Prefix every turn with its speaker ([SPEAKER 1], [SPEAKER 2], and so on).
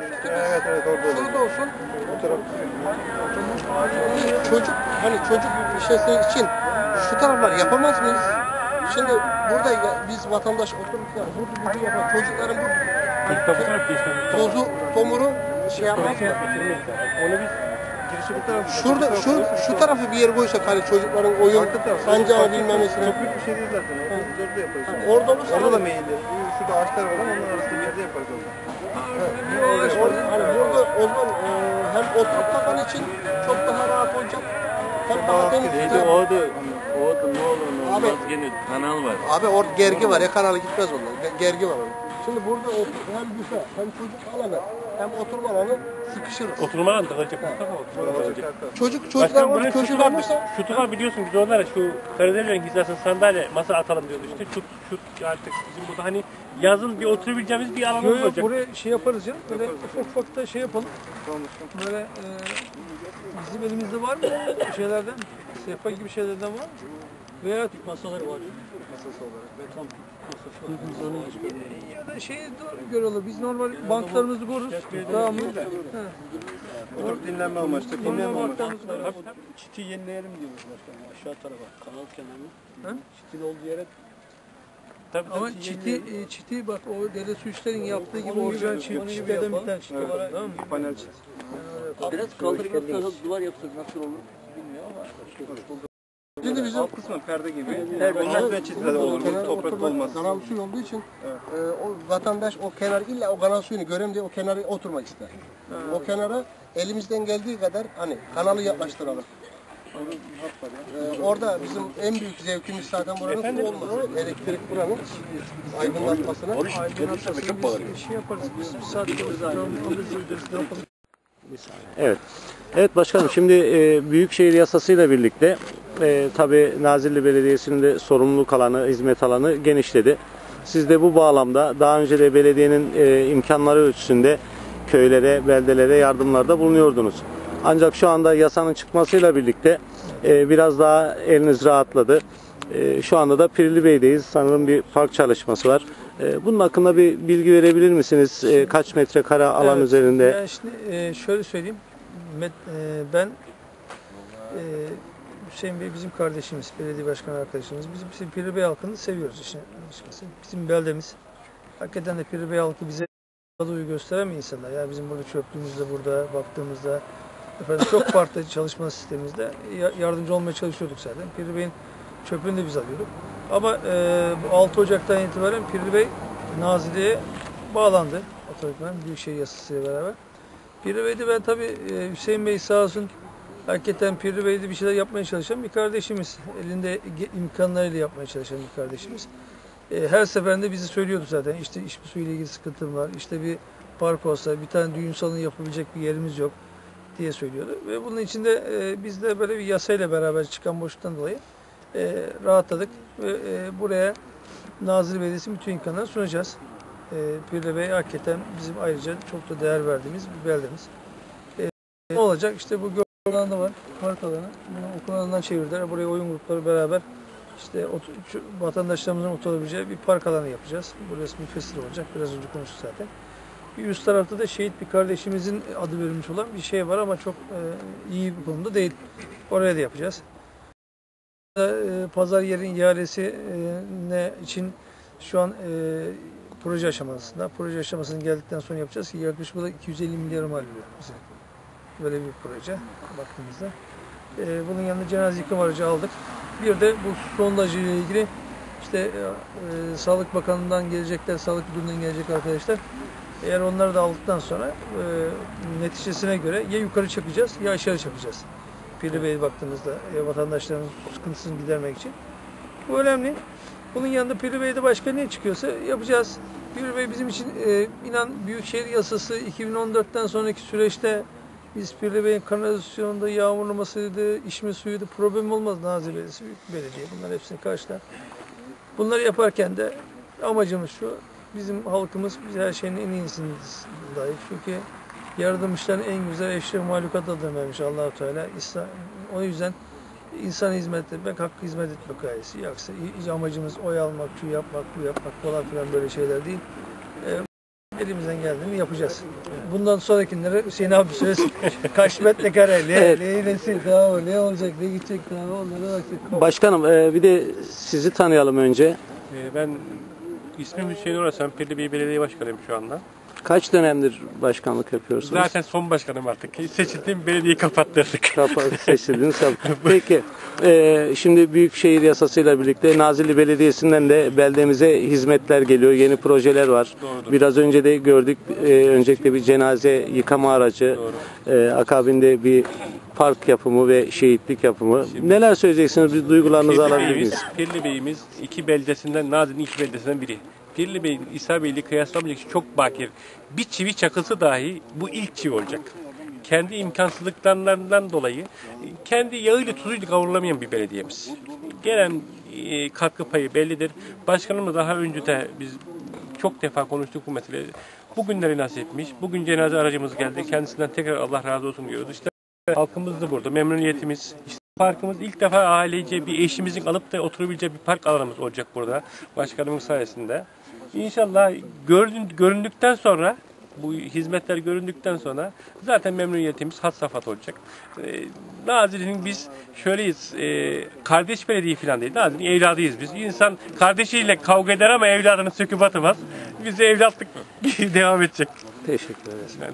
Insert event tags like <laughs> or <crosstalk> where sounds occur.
[SPEAKER 1] Evet evet orada.
[SPEAKER 2] Şurada olsun.
[SPEAKER 1] O taraf.
[SPEAKER 2] Çocuk hani çocuk şeysi için şu taraflar yapamaz mıyız? Şimdi burada ya- biz vatandaş otururken burada burada yapan çocukların bu tozu, tomuru şey yapmaz mı?
[SPEAKER 1] Onu biz girişi bu taraf.
[SPEAKER 2] Şurada şu şu tarafı bir yere koysak hani çocukların oyun
[SPEAKER 1] Arka taraf.
[SPEAKER 2] sancağı bilmemesine.
[SPEAKER 1] Çok büyük bir şey değil zaten. o. Biz orada yaparız.
[SPEAKER 2] Orada olursa
[SPEAKER 1] Orada da meyilli. Şurada ağaçlar var ama onlar arasında bir yerde yaparız orada.
[SPEAKER 2] Orada- hani burada o zaman e, hem oturup bakan için çok daha rahat olacak. Hem daha temiz.
[SPEAKER 3] Neydi orada, orada ne olur ne
[SPEAKER 2] Abi-
[SPEAKER 3] gene kanal var.
[SPEAKER 2] Abi orada gergi var ya kanalı gitmez onlar. Ge- Gergi var onun. Şimdi burada otur, hem büfe hem çocuk alanı hem oturma alanı sıkışırız.
[SPEAKER 4] Oturma alanı olacak.
[SPEAKER 2] Çocuk çocuklar orada olursa
[SPEAKER 4] şutular biliyorsun biz onlara şu Karadeniz'in hizasına sandalye masa atalım diyordu işte. Şut, şut artık bizim burada hani yazın bir oturabileceğimiz bir alanımız
[SPEAKER 5] Yok yok
[SPEAKER 4] olacak.
[SPEAKER 5] buraya şey yaparız ya. Böyle ufak ufak da şey yapalım. Böyle e, bizim elimizde var mı bu şeylerden? Sehpa gibi şeylerden var mı? Veya masaları var. Masası olarak. Beton masası Ya da şey görelim. Biz normal banklarımızı koruruz. Tamam mı? He.
[SPEAKER 1] Oturup dinlenme amaçlı. Dinlenme
[SPEAKER 5] Normal
[SPEAKER 1] amaçlı.
[SPEAKER 5] banklarımız var.
[SPEAKER 6] Çiti yenileyelim diyoruz başkanım aşağı tarafa kanal kenarına.
[SPEAKER 5] Hı?
[SPEAKER 6] Çitin olduğu yere
[SPEAKER 4] Tabii.
[SPEAKER 5] Ama çiti, e, çiti bak o dere su işlerin yaptığı gibi
[SPEAKER 6] Onun
[SPEAKER 5] orijinal
[SPEAKER 6] gibi,
[SPEAKER 5] çiti,
[SPEAKER 6] onun gibi
[SPEAKER 5] çitiden bir
[SPEAKER 6] yapalım.
[SPEAKER 5] tane çiti
[SPEAKER 1] Evet.
[SPEAKER 5] var. Tamam mı?
[SPEAKER 1] Panel çiz.
[SPEAKER 6] biraz kaldırıp duvar yapsak nasıl olur bilmiyorum ama
[SPEAKER 2] şimdi bizim
[SPEAKER 1] Alt kısmı perde gibi. Onun üstüne çizgiler olur.
[SPEAKER 2] kenar
[SPEAKER 1] Toprak
[SPEAKER 2] oturma
[SPEAKER 1] olmaz.
[SPEAKER 2] kanal suyu olduğu için e, o vatandaş o kenar illa o kanal suyunu göreyim diye o kenara oturmak ister. O kenara elimizden geldiği kadar hani kanalı yaklaştıralım. E, orada bizim en büyük zevkimiz zaten buranın su olması. Elektrik buranın aydınlatmasına.
[SPEAKER 5] Aydınlatmasını biz şey yaparız. Biz bir saat.
[SPEAKER 7] Evet. Evet başkanım şimdi e, Büyükşehir yasasıyla birlikte e, tabi Nazilli Belediyesi'nin de sorumluluk alanı, hizmet alanı genişledi. Siz de bu bağlamda daha önce de belediyenin e, imkanları ölçüsünde köylere, beldelere yardımlarda bulunuyordunuz. Ancak şu anda yasanın çıkmasıyla birlikte e, biraz daha eliniz rahatladı. E, şu anda da Pirili Bey'deyiz. Sanırım bir park çalışması var. E, bunun hakkında bir bilgi verebilir misiniz? E, kaç metrekare alan
[SPEAKER 5] Evet,
[SPEAKER 7] üzerinde?
[SPEAKER 5] Ben şimdi e, şöyle söyleyeyim. E, ben e, Hüseyin Bey bizim kardeşimiz, belediye başkanı arkadaşımız. Bizim, bizim Piri Bey halkını seviyoruz işin açıkçası. Bizim beldemiz. Hakikaten de Piri Bey halkı bize sağduyu gösteren insanlar. Yani bizim burada çöplüğümüzde, burada baktığımızda efendim çok farklı <laughs> çalışma sistemimizde ya- yardımcı olmaya çalışıyorduk zaten. Piri Bey'in çöpünü de biz alıyorduk. Ama e, bu 6 Ocak'tan itibaren Piri Bey Nazilli'ye bağlandı. Otomatikman Büyükşehir yasasıyla beraber. Piri Bey'de ben tabii e, Hüseyin Bey sağ olsun hakikaten Piri Bey'de bir şeyler yapmaya çalışan bir kardeşimiz. Elinde imkanlarıyla yapmaya çalışan bir kardeşimiz. E, her seferinde bizi söylüyordu zaten. İşte içme suyu ile ilgili sıkıntım var. İşte bir park olsa, bir tane düğün salonu yapabilecek bir yerimiz yok diye söylüyordu. Ve bunun içinde e, biz de böyle bir yasayla beraber çıkan boşluktan dolayı e, rahatladık. Ve e, buraya Nazilli Belediyesi bütün imkanları sunacağız. E, Pirli Bey hakikaten bizim ayrıca çok da değer verdiğimiz bir beldemiz. E, ne olacak? İşte bu alanı var, park alanı. Bunu okul alanından çevirdiler. Buraya oyun grupları beraber işte vatandaşlarımızın oturabileceği bir park alanı yapacağız. Burası bir festival olacak. Biraz önce konuştuk zaten. Bir üst tarafta da şehit bir kardeşimizin adı verilmiş olan bir şey var ama çok e, iyi bir konumda değil. Oraya da yapacağız. E, pazar yerin ihalesi ne için şu an e, proje aşamasında. Proje aşamasının geldikten sonra yapacağız ki yaklaşık olarak 250 milyar mal bize. Böyle bir proje baktığımızda. E, bunun yanında cenaze yıkım aracı aldık. Bir de bu sondajı ile ilgili işte e, e, Sağlık Bakanlığı'ndan gelecekler, Sağlık Müdürlüğü'nden gelecek arkadaşlar. Eğer onları da aldıktan sonra e, neticesine göre ya yukarı çakacağız ya aşağı çakacağız. Piri Bey'e baktığımızda e, vatandaşların sıkıntısını gidermek için. Bu önemli. Bunun yanında Piri Bey'de başka ne çıkıyorsa yapacağız. Piri Bey bizim için e, inan Büyükşehir Yasası 2014'ten sonraki süreçte biz Piri Bey'in kanalizasyonunda yağmurlamasıydı, içme suyuydu problem olmaz Nazilli Belediyesi, belediye bunlar hepsini karşılar. Bunları yaparken de amacımız şu, bizim halkımız bize her şeyin en iyisini layık. Çünkü yaratılmışların en güzel eşref mahlukat adını vermiş allah Teala. İslam, o yüzden insan hizmet etmek, hakkı hizmet etmek gayesi. Yoksa amacımız oy almak, şu yapmak, bu yapmak falan filan böyle şeyler değil. Elimizden geldiğini yapacağız. Bundan sonrakilere Hüseyin abi söz <laughs> kaç metrekare, ne,
[SPEAKER 7] Evet.
[SPEAKER 5] ne, nesi, daha o, ne olacak, ne gidecek daha onlara bakacak.
[SPEAKER 7] Başkanım e, bir de sizi tanıyalım önce.
[SPEAKER 4] Ee, ben ismim Hüseyin Orasan, Pirli Bey Belediye Başkanıyım şu anda.
[SPEAKER 7] Kaç dönemdir başkanlık yapıyorsunuz?
[SPEAKER 4] Zaten son başkanım artık. Seçildim, belediyeyi kapattırdık.
[SPEAKER 7] Kapat seçildiniz. <laughs> Peki e, şimdi Büyükşehir Yasası'yla birlikte Nazilli Belediyesi'nden de beldemize hizmetler geliyor. Yeni projeler var.
[SPEAKER 4] Doğrudur.
[SPEAKER 7] Biraz önce de gördük. E, öncelikle bir cenaze yıkama aracı. E, akabinde bir park yapımı ve şehitlik yapımı. Neler söyleyeceksiniz? Bir duygularınızı
[SPEAKER 4] Pirli
[SPEAKER 7] alabilir
[SPEAKER 4] Bey'imiz,
[SPEAKER 7] miyiz?
[SPEAKER 4] Pirli Bey'imiz iki beldesinden, Nazilli'nin iki beldesinden biri. Pirli Bey'in İsa Bey'le kıyaslamayacak çok bakir. Bir çivi çakılsa dahi bu ilk çivi olacak. Kendi imkansızlıklarından dolayı kendi yağıyla tuzuyla kavrulamayan bir belediyemiz. Gelen e, katkı payı bellidir. Başkanımız daha önce de biz çok defa konuştuk bu meseleyi. Bugünleri nasip etmiş. Bugün cenaze aracımız geldi. Kendisinden tekrar Allah razı olsun diyoruz. İşte Halkımız da burada. Memnuniyetimiz. İşte parkımız ilk defa ailece bir eşimizin alıp da oturabileceği bir park alanımız olacak burada. Başkanımın sayesinde. İnşallah göründükten sonra bu hizmetler göründükten sonra zaten memnuniyetimiz had safhada olacak. Ee, Nazilli'nin biz şöyleyiz, e, kardeş belediye falan değil, Nazilli'nin evladıyız biz. İnsan kardeşiyle kavga eder ama evladını söküp atamaz. Biz de evlatlık <laughs> devam edecek.
[SPEAKER 7] Teşekkür ederiz.
[SPEAKER 4] Yani